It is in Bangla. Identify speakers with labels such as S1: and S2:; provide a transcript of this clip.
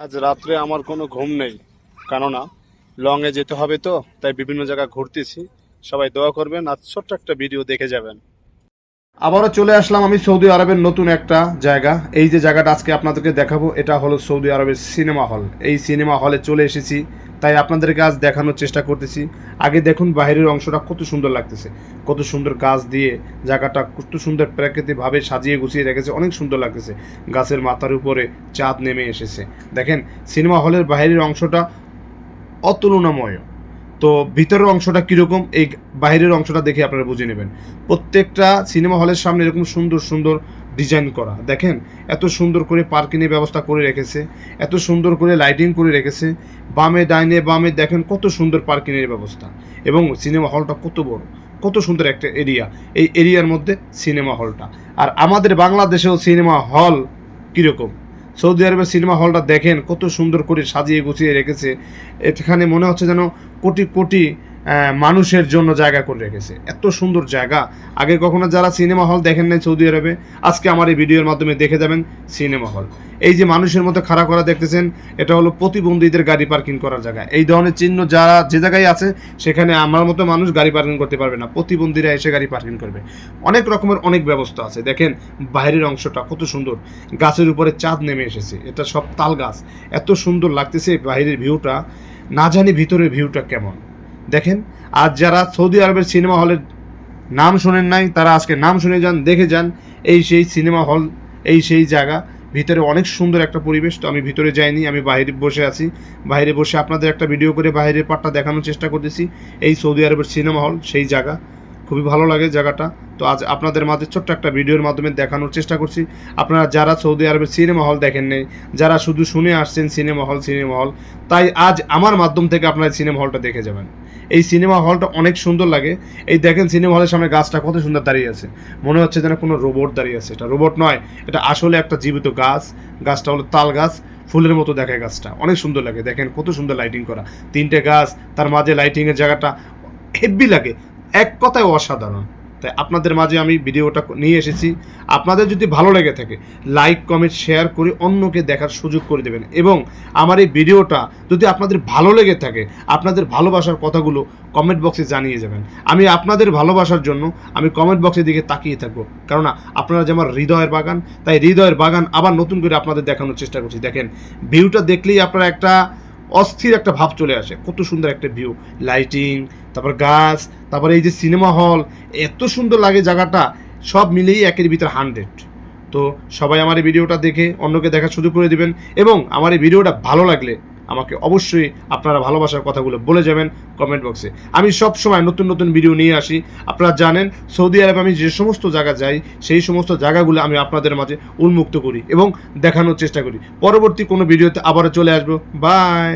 S1: আজ রাত্রে আমার কোনো ঘুম নেই। কেননা লংয়ে যেতে হবে তো, তাই বিভিন্ন জায়গায় ঘুরতেছি। সবাই দোয়া করবেন, আজ ছোট্ট একটা ভিডিও দেখে যাবেন। আবারও চলে আসলাম আমি সৌদি আরবের নতুন একটা জায়গা। এই যে জায়গাটা আজকে আপনাদেরকে দেখাবো, এটা হলো সৌদি আরবের সিনেমা হল। এই সিনেমা হলে চলে এসেছি, তাই আপনাদেরকে আজ দেখানোর চেষ্টা করতেছি। আগে দেখুন, বাইরের অংশটা কত সুন্দর লাগতেছে। কত সুন্দর গাছ দিয়ে জায়গাটা কত সুন্দর প্রাকৃতিকভাবে সাজিয়ে গুছিয়ে রেখেছে, অনেক সুন্দর লাগতেছে। গাছের মাথার উপরে চাঁদ নেমে এসেছে। দেখেন, সিনেমা হলের বাইরের অংশটা অতুলনাময়। তো ভিতরের অংশটা কীরকম, এই বাইরের অংশটা দেখে আপনারা বুঝে নেবেন। প্রত্যেকটা সিনেমা হলের সামনে এরকম সুন্দর সুন্দর ডিজাইন করা। দেখেন, এত সুন্দর করে পার্কিংয়ের ব্যবস্থা করে রেখেছে, এত সুন্দর করে লাইটিং করে রেখেছে। বামে ডাইনে বামে দেখেন কত সুন্দর পার্কিংয়ের ব্যবস্থা। এবং সিনেমা হলটা কত বড়, কত সুন্দর একটা এরিয়া। এই এরিয়ার মধ্যে সিনেমা হলটা। আর আমাদের বাংলাদেশেও সিনেমা হল কীরকম? সৌদি আরবের সিনেমা হলটা দেখেন, কত সুন্দর করে সাজিয়ে গুছিয়ে রেখেছে। এখানে মনে হচ্ছে যেন কোটি কোটি মানুষের জন্য জায়গা করে রেখেছে। এত সুন্দর জায়গা। আগে কখনো যারা সিনেমা হল দেখেন নাই সৌদি আরবে, আজকে আমার এই ভিডিওর মাধ্যমে দেখে যাবেন সিনেমা হল। এই যে মানুষের মতো খাড়া করা দেখতেছেন, এটা হলো প্রতিবন্ধীদের গাড়ি পার্কিং করার জায়গা। এই ধরনের চিহ্ন যারা যে জায়গায় আছে, সেখানে আমার মতো মানুষ গাড়ি পার্কিং করতে পারবে না। প্রতিবন্ধীরা এসে গাড়ি পার্কিং করবে। অনেক রকমের অনেক ব্যবস্থা আছে। দেখেন বাইরের অংশটা কত সুন্দর। গাছের উপরে চাঁদ নেমে এসেছে। এটা সব তাল গাছ। এত সুন্দর লাগতেছে বাইরের ভিউটা। না জানি ভিতরের ভিউটা কেমন। দেখেন, আজ যারা সৌদি আরবের সিনেমা হলের নাম শোনেন নাই, তারা আজকে নাম শুনে যান, দেখে যান, এই সেই সিনেমা হল, এই সেই জায়গা। ভিতরে অনেক সুন্দর একটা পরিবেশ, তো আমি ভিতরে যাইনি, আমি বাইরে বসে আছি। বাইরে বসে আপনাদের একটা ভিডিও করে বাইরের পাটটা দেখানোর চেষ্টা করতেছি। এই সৌদি আরবের সিনেমা হল, সেই জায়গা। খুবই ভালো লাগে জায়গাটা। তো আজ আপনাদের মাঝে ছোট্ট একটা ভিডিওর মাধ্যমে দেখানোর চেষ্টা করছি। আপনারা যারা সৌদি আরবের সিনেমা হল দেখেন নেই, যারা শুধু শুনে আসছেন সিনেমা হল সিনেমা হল, তাই আজ আমার মাধ্যম থেকে আপনারা সিনেমা হলটা দেখে যাবেন। এই সিনেমা হলটা অনেক সুন্দর লাগে। এই দেখেন সিনেমা হলের সামনে গাছটা কত সুন্দর দাঁড়িয়ে আছে। মনে হচ্ছে যেন কোনো রোবট দাঁড়িয়ে আছে। এটা রোবট নয়, এটা আসলে একটা জীবিত গাছ। গাছটা হলো তাল গাছ, ফুলের মতো দেখায় গাছটা। অনেক সুন্দর লাগে। দেখেন কত সুন্দর লাইটিং করা। তিনটে গাছ, তার মাঝে লাইটিংয়ের জায়গাটা হেভি লাগে। এক কথায় অসাধারণ। তাই আপনাদের মাঝে আমি ভিডিওটা নিয়ে এসেছি। আপনাদের যদি ভালো লেগে থাকে লাইক কমেন্ট শেয়ার করে অন্যকে দেখার সুযোগ করে দেবেন। এবং আমার এই ভিডিওটা যদি আপনাদের ভালো লেগে থাকে, আপনাদের ভালোবাসার কথাগুলো কমেন্ট বক্সে জানিয়ে যাবেন। আমি আপনাদের ভালোবাসার জন্য আমি কমেন্ট বক্সের দিকে তাকিয়ে থাকব। কেননা আপনারা যে আমার হৃদয়ের বাগান, তাই হৃদয়ের বাগান আবার নতুন করে আপনাদের দেখানোর চেষ্টা করছি। দেখেন ভিউটা দেখলেই আপনারা একটা অস্থির একটা ভাব চলে আসে। কত সুন্দর একটা ভিউ লাইটিং তারপর গাছ, তারপর এই যে সিনেমা হল এত সুন্দর লাগে জায়গাটা, সব মিলেই একের ভিতর হান্ড্রেড তো সবাই আমার এই ভিডিওটা দেখে অন্যকে দেখার সুযোগ করে দেবেন এবং আমার এই ভিডিওটা ভালো লাগলে আমাকে অবশ্যই আপনারা ভালোবাসার কথাগুলো বলে যাবেন কমেন্ট বক্সে আমি সব সময় নতুন নতুন ভিডিও নিয়ে আসি। আপনারা জানেন, সৌদি আরবে আমি যে সমস্ত জায়গা যাই, সেই সমস্ত জায়গাগুলো আমি আপনাদের মাঝে উন্মুক্ত করি এবং দেখানোর চেষ্টা করি। পরবর্তী কোনো ভিডিওতে আবারও চলে আসব। বাই